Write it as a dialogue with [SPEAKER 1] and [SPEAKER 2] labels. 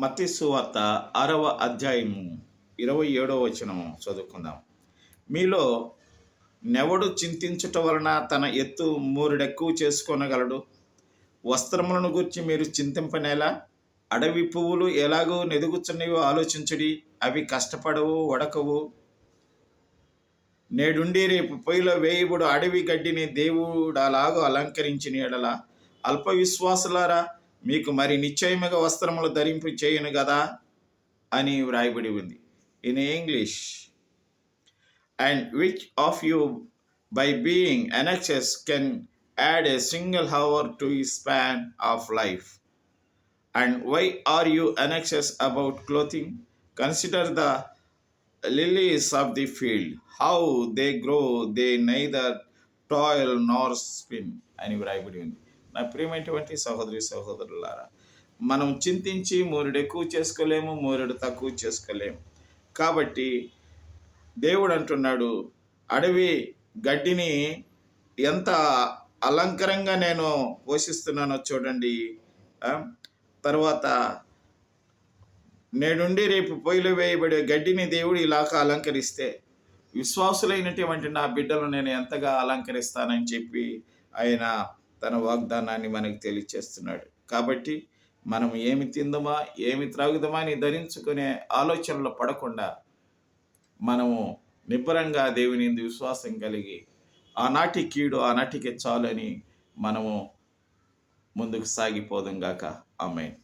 [SPEAKER 1] మత్తీసు ఆరవ అధ్యాయము ఇరవై ఏడవ వచనం చదువుకుందాం. మీలో నెవడు చింతించుట వలన తన ఎత్తు మూరుడెక్కువ చేసుకొనగలడు? వస్త్రములను గురించి మీరు చింతింపనేలా? అడవి పువ్వులు ఎలాగో నెదుగుచున్నవో ఆలోచించుడి అవి కష్టపడవు వడకవు. నేడుండి రేపు పొయ్యిలో వేయబడు అడవి గడ్డిని దేవుడు అలాగో అలంకరించిన ఎడల. అల్ప విశ్వాసులారా మీకు మరి నిశ్చయముగా వస్త్రములు ధరింపు చేయను కదా అని వ్రాయబడి ఉంది. In English and which of you by being anxious can add a single hour to his span of life and why are you anxious about clothing consider the lilies of the field how they grow they neither toil nor spin అని వ్రాయబడి ఉంది. నా ప్రియమైనటువంటి సహోదరి సహోదరులారా మనం చింతించి మూరుడు ఎక్కువ చేసుకోలేము మూరుడు తక్కువ చేసుకోలేము. కాబట్టి దేవుడు అంటున్నాడు అడవి గడ్డిని ఎంత అలంకరంగా నేను పోషిస్తున్నానో చూడండి. తర్వాత నేడుండి రేపు పొయ్యిలో వేయబడే గడ్డిని దేవుడు ఇలాగ అలంకరిస్తే విశ్వాసులైనటువంటి నా బిడ్డలు నేను ఎంతగా అలంకరిస్తానని చెప్పి ఆయన తన వాగ్దానాన్ని మనకు తెలియచేస్తున్నాడు. కాబట్టి మనం ఏమి తిందమా ఏమి త్రాగుదమా అని ధరించుకునే ఆలోచనలో పడకుండా మనము నిబ్బరంగా దేవుని విశ్వాసం కలిగి ఆనాటి కీడు ఆనాటికి చాలని మనము ముందుకు సాగిపోదాం గాక. ఆమె